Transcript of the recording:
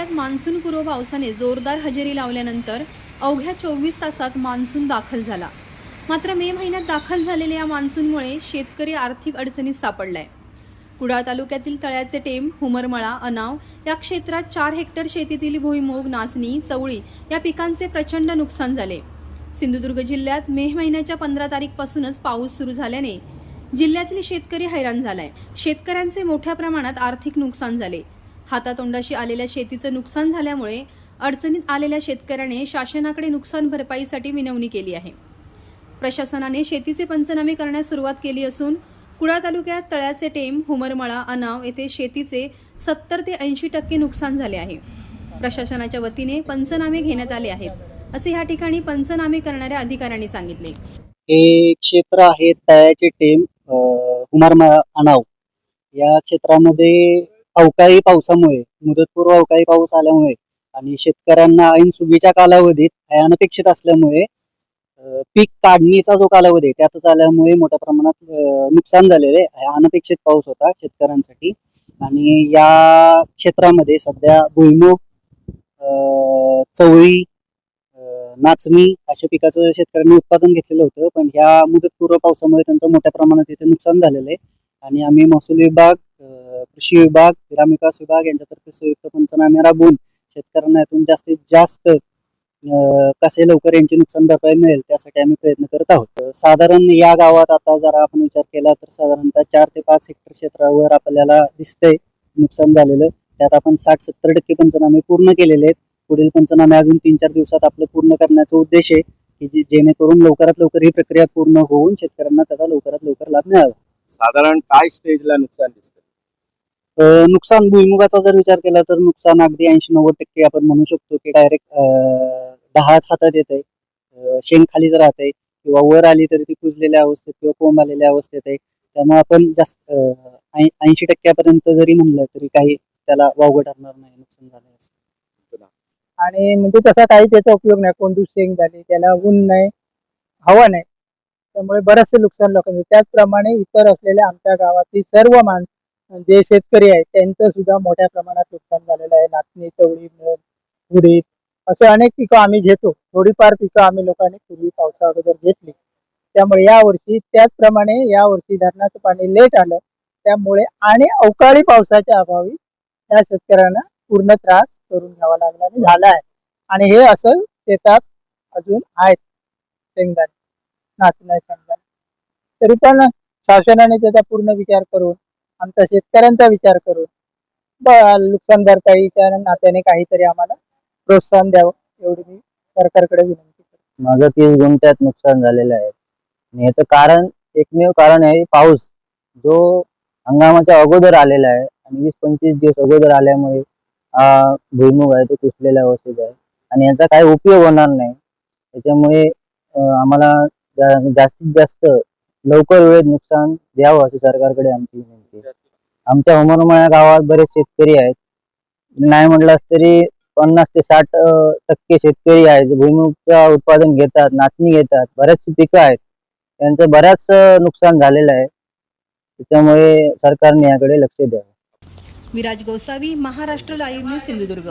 जिल्ह्यात मान्सूनपूर्व पावसाने जोरदार हजेरी लावल्यानंतर अवघ्या चोवीस तासात मान्सून दाखल झाला. मात्र मे महिन्यात दाखल झालेल्या या मान्सूनमुळे शेतकरी आर्थिक अडचणीत सापडलाय. कुडाळ तालुक्यातील तळ्याचे टेम हुमरमळा अनाव या क्षेत्रात चार हेक्टर शेतीतील भुईमूग नाचणी चवळी या पिकांचे प्रचंड नुकसान झाले. सिंधुदुर्ग जिल्ह्यात मे महिन्याच्या पंधरा तारीखपासूनच पाऊस सुरू झाल्याने जिल्ह्यातील शेतकरी हैराण झालाय. शेतकऱ्यांचे मोठ्या प्रमाणात आर्थिक नुकसान झाले. हातातोंडाशी आलेल्या शेतीचं नुकसान झाल्यामुळे अडचणीत आलेल्या शेतकऱ्याने शासनाकडे नुकसान भरपाईसाठी विनवणी केली आहे. प्रशासनाने शेतीचे पंचनामे करण्यास सुरुवात केली असून कुडा तालुक्यात तळ्याचे टेम हुमरमळा अनाव येथे शेतीचे सत्तर ते ऐंशी टक्के नुकसान झाले आहे. प्रशासनाच्या वतीने पंचनामे घेण्यात आले आहेत असे या ठिकाणी पंचनामे करणाऱ्या अधिकाऱ्यांनी सांगितले. हे क्षेत्र आहे तळ्याचे टेम हुमरमळा अनाव. या क्षेत्रामध्ये अवकाळी पावसामुळे मुदतपूर्व अवकाळी पाऊस आल्यामुळे आणि शेतकऱ्यांना ऐन सुगीच्या कालावधीत अनपेक्षित असल्यामुळे पीक काढणीचा जो कालावधी आहे त्यातच आल्यामुळे मोठ्या प्रमाणात नुकसान झालेले आहे. अनपेक्षित पाऊस होता शेतकऱ्यांसाठी. आणि या क्षेत्रामध्ये सध्या भुईमुग चवळी नाचणी अशा पिकाचं शेतकऱ्यांनी उत्पादन घेतलेलं होतं. पण ह्या मुदतपूर्व पावसामुळे त्यांचं मोठ्या प्रमाणात इथे नुकसान झालेलं आहे. आणि आम्ही महसूल विभाग कृषी विभाग ग्रामविकास विभाग यांच्यातर्फे संयुक्त पंचनामे राबवून शेतकऱ्यांना यातून जास्तीत जास्त कसे लवकर यांची नुकसान भरपाई मिळेल त्यासाठी आम्ही प्रयत्न करत आहोत. साधारण या गावात आता जरा आपण विचार केला तर साधारणतः चार ते पाच हेक्टर क्षेत्रावर आपल्याला दिसतंय नुकसान झालेलं. त्यात आपण साठ सत्तर टक्के पंचनामे पूर्ण केलेले आहेत. पुढील पंचनामे अजून तीन चार दिवसात आपलं पूर्ण करण्याचा उद्देश आहे की जेणेकरून लवकरात लवकर ही प्रक्रिया पूर्ण होऊन शेतकऱ्यांना त्याचा लवकरात लवकर लाभ मिळावा. साधारण काय स्टेजला नुकसान दिसतं नुकसान भुईमुगाचा जर विचार केला तर नुकसान अगदी ऐंशी नव्वद टक्के आपण म्हणू शकतो की डायरेक्ट दहाच हातात येत आहे शेण खालीच राहत आहे किंवा वर आली तरी ती कुजलेल्या अवस्थेत किंवा कोंब आलेल्या अवस्थेत आहे. त्यामुळे आपण जास्त ऐंशी टक्क्यापर्यंत जरी म्हणलं तरी काही त्याला वावगं ठरणार नाही नुकसान झालं असं. आणि म्हणजे तसा काही त्याचा उपयोग नाही. कोणती शेंग झाली त्याला ऊन नाही हवा नाही. त्यामुळे बरचसे नुकसान लोकांचं. त्याचप्रमाणे इतर असलेल्या आमच्या गावातील सर्व माण जे शेतकरी आहेत त्यांचं सुद्धा मोठ्या प्रमाणात नुकसान झालेलं आहे. नाचणी चवळी मूग उडीद असे अनेक पिकं आम्ही घेतो. थोडीफार पिकं आम्ही लोकांनी पूर्वी पावसा अगोदर घेतली. त्यामुळे या वर्षी त्याचप्रमाणे या वर्षी धरणाचं पाणी लेट आलं. त्यामुळे आणि अवकाळी पावसाच्या अभावी त्या शेतकऱ्यांना पूर्ण त्रास करून घ्यावा लागला आणि झाला आहे. आणि हे असं शेतात अजून आहेत. शेंगदाणे नाचणं शेंगदाणे. तरी पण शासनाने त्याचा पूर्ण विचार करून आमच्या शेतकऱ्यांचा विचार करून ब- नुकसान भरपाईच्या नात्याने काहीतरी आम्हाला प्रोत्साहन द्यावं एवढी मी सरकारकडे विनंती करतो. माझं तीस गुंठ्यात नुकसान झालेलं आहे. आणि याचं कारण एकमेव कारण आहे पाऊस. जो हंगामाच्या अगोदर आलेला आहे आणि वीस पंचवीस दिवस अगोदर आल्यामुळे भुईमुग आहे तो कुसलेला अवस्थेत आहे. आणि याचा काही उपयोग होणार नाही. त्याच्यामुळे आम्हाला जास्तीत जास्त लवकर वेळेत नुकसान द्यावं असं सरकारकडे आमची विनंती आहे. आमच्या उमरमळ्या गावात बरेच शेतकरी आहेत. नाही म्हटलं तरी पन्नास ते साठ अं, टक्के शेतकरी आहेत जे उत्पादन घेतात नाचणी घेतात. बरेचशी पिकं आहेत. त्यांचं बऱ्याच अं, नुकसान झालेलं आहे. त्याच्यामुळे सरकारने याकडे लक्ष द्यावं. Viraj Gosavi Maharashtra live news Sindhudurg.